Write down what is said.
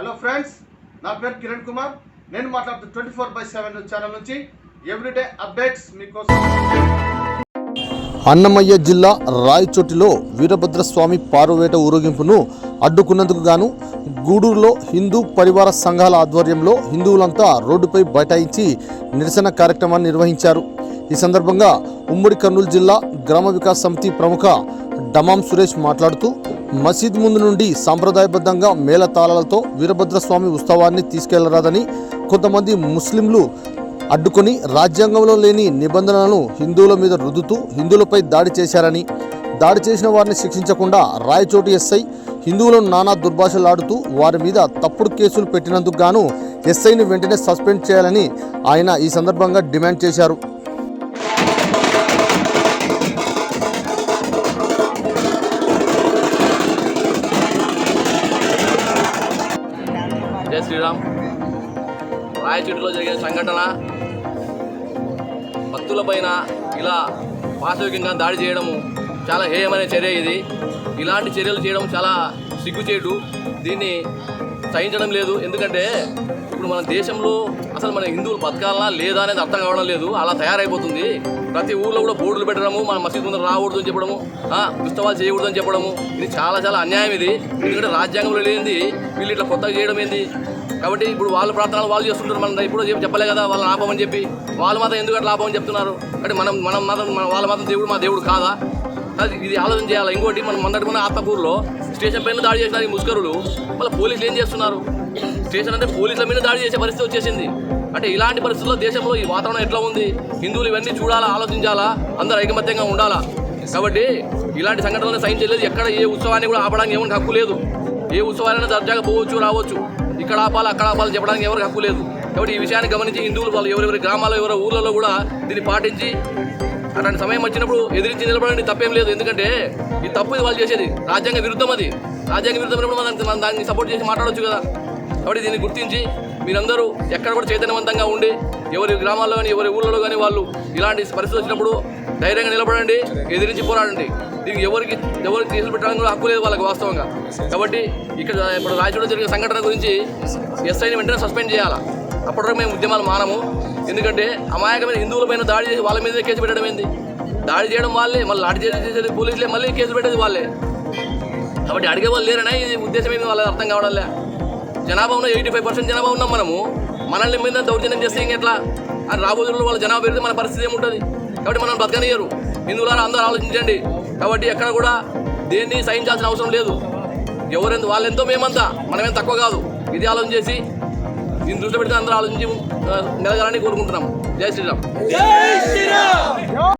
Hello friends నా పేరు కిరణ్ కుమార్. నేను మాట్లాడుతూ twenty four by seven channel నుంచి ఎవ్రీడే అప్డేట్స్ మీకోసం. అన్నమయ్య జిల్లా రాయచోటిలో వీరభద్రస్వామి పారువేట ఊరేగింపును అడ్డుకున్నందుకు గాను గూడూరులో హిందూ పరివార సంఘాల ఆధ్వర్యంలో హిందువులంతా రోడ్డుపై బైఠాయించి నిరసన కార్యక్రమాన్ని నిర్వహించారు. ఈ సందర్భంగా ఉమ్మడి కర్నూలు జిల్లా గ్రామ వికాస్ సమితి ప్రముఖ డమాం సురేష్ మాట్లాడుతూ మసీద్ ముందు నుండి సాంప్రదాయబద్ధంగా మేళతాళాలతో వీరభద్రస్వామి ఉత్సవాన్ని తీసుకెళ్ళరాదని కొంతమంది ముస్లింలు అడ్డుకొని రాజ్యాంగంలో లేని నిబంధనలను హిందువుల మీద రుద్దుతూ హిందువులపై దాడి చేశారని దాడి చేసిన వారిని శిక్షించకుండా రాయచోటి ఎస్ఐ హిందువులను నానా దుర్భాషలాడుతూ వారి మీద తప్పుడు కేసులు పెట్టినందుకు గాను ఎస్ఐని వెంటనే సస్పెండ్ చేయాలని ఆయన ఈ సందర్భంగా డిమాండ్ చేశారు. శ్రీరామ్. రాయచూటిలో జరిగిన సంఘటన భక్తులపైన ఇలా పాశవికంగా దాడి చేయడము చాలా హేయమైన చర్య ఇది. ఇలాంటి చర్యలు చేయడం చాలా సిగ్గుచేటు. దీన్ని సహించడం లేదు. ఎందుకంటే ఇప్పుడు మన దేశంలో అసలు మన హిందువులు బతకాలనా లేదా అనేది అర్థం కావడం లేదు. అలా తయారైపోతుంది. ప్రతి ఊళ్ళో కూడా బోర్డులు పెట్టడము మన మసీదు ముందు రాకూడదు అని చెప్పడము ఆ, ఉత్సవాలు చేయకూడదు అని చెప్పడము. ఇది చాలా చాలా అన్యాయం ఇది. ఎందుకంటే రాజ్యాంగంలో లేనిది వీళ్ళు ఇట్లా కొత్తగా చేయడం ఏంది? కాబట్టి ఇప్పుడు వాళ్ళ ప్రార్థనలు వాళ్ళు చేస్తుంటారు మనం ఇప్పుడు చెప్పలే కదా వాళ్ళ లాభం అని చెప్పి. వాళ్ళు మాత్రం ఎందుకు అట్లా అని చెప్తున్నారు? అంటే మనం మనం మాత్రం వాళ్ళ మాత్రం దేవుడు మా దేవుడు కాదా? అది ఇది ఆలోచన చేయాలి. ఇంకోటి మనం మొన్నటి మన ఆత్మకూరులో స్టేషన్ పైన దాడి చేసిన ఈ ముస్కరులు. వాళ్ళ పోలీసులు ఏం చేస్తున్నారు? స్టేషన్ అంటే పోలీసుల మీద దాడి చేసే పరిస్థితి వచ్చేసింది. అంటే ఇలాంటి పరిస్థితుల్లో దేశంలో ఈ వాతావరణం ఎట్లా ఉంది? హిందువులు ఇవన్నీ చూడాలా ఆలోచించాలా? అందరూ ఐకమత్యంగా ఉండాలా? కాబట్టి ఇలాంటి సంఘటనలు సహించలేదు. ఎక్కడ ఏ ఉత్సవాన్ని కూడా ఆపడానికి ఏమైనా హక్కు లేదు. ఏ ఉత్సవాలైనా దర్జాగా పోవచ్చు రావచ్చు. ఇక్కడ ఆపాలి అక్కడ ఆపాలి చెప్పడానికి ఎవరికి హక్కు లేదు. కాబట్టి ఈ విషయాన్ని గమనించి హిందువులు వాళ్ళు ఎవరెవరి గ్రామాల్లో ఎవరో ఊళ్ళలో కూడా దీన్ని పాటించి అలాంటి సమయం వచ్చినప్పుడు ఎదిరించి నిలబడండి తప్పేం లేదు. ఎందుకంటే ఈ తప్పు ఇది వాళ్ళు చేసేది. రాజ్యాంగ విరుద్ధం అది. రాజ్యాంగ విరుద్ధమైనప్పుడు మనం మనం దాన్ని సపోర్ట్ చేసి మాట్లాడవచ్చు కదా. కాబట్టి దీన్ని గుర్తించి మీరందరూ ఎక్కడ కూడా చైతన్యవంతంగా ఉండి ఎవరి గ్రామాల్లో కానీ ఎవరి ఊళ్ళలో కానీ వాళ్ళు ఇలాంటి పరిస్థితి వచ్చినప్పుడు ధైర్యంగా నిలబడండి ఎదిరించి పోరాడండి. దీనికి ఎవరికి ఎవరికి కేసులు పెట్టడానికి కూడా హక్కు లేదు వాళ్ళకి వాస్తవంగా. కాబట్టి ఇక్కడ ఇప్పుడు రాయచూడ జరిగిన సంఘటన గురించి ఎస్ఐని వెంటనే సస్పెండ్ చేయాలా? అప్పటివరకు మేము ఉద్యమాలు మానము. ఎందుకంటే అమాయకమైన హిందువుల పైన దాడి చేసి వాళ్ళ మీద కేసు పెట్టడం ఏంది? దాడి చేయడం వాళ్ళే మళ్ళీ లాఠీ చేసేది పోలీసులే మళ్ళీ కేసు పెట్టేది వాళ్ళే. కాబట్టి అడిగే వాళ్ళు లేరనే ఇది ఉద్దేశం ఏమి వాళ్ళకి అర్థం కావడం లే. జనాభా ఉన్న ఎయిటీ ఫైవ్ పర్సెంట్ జనాభా ఉన్నాం మనము. మనల్ని మీద దౌర్జన్యం చేస్తే ఇంకెట్లా అని రాబోయే రోజుల్లో వాళ్ళ జనాభా పెరిగితే మన పరిస్థితి ఏముంటుంది? కాబట్టి మనం బతకనియరు హిందువులారా అందరూ ఆలోచించండి. కాబట్టి ఎక్కడ కూడా దేన్ని సహించాల్సిన అవసరం లేదు. ఎవరెంత వాళ్ళెంతో మేమంతా మనమేం తక్కువ కాదు. ఇది ఆలోచన చేసి దీన్ని దృష్టి పెడితే అందరూ ఆలోచించి మెలగాలని కోరుకుంటున్నాం. జై శ్రీరామ్!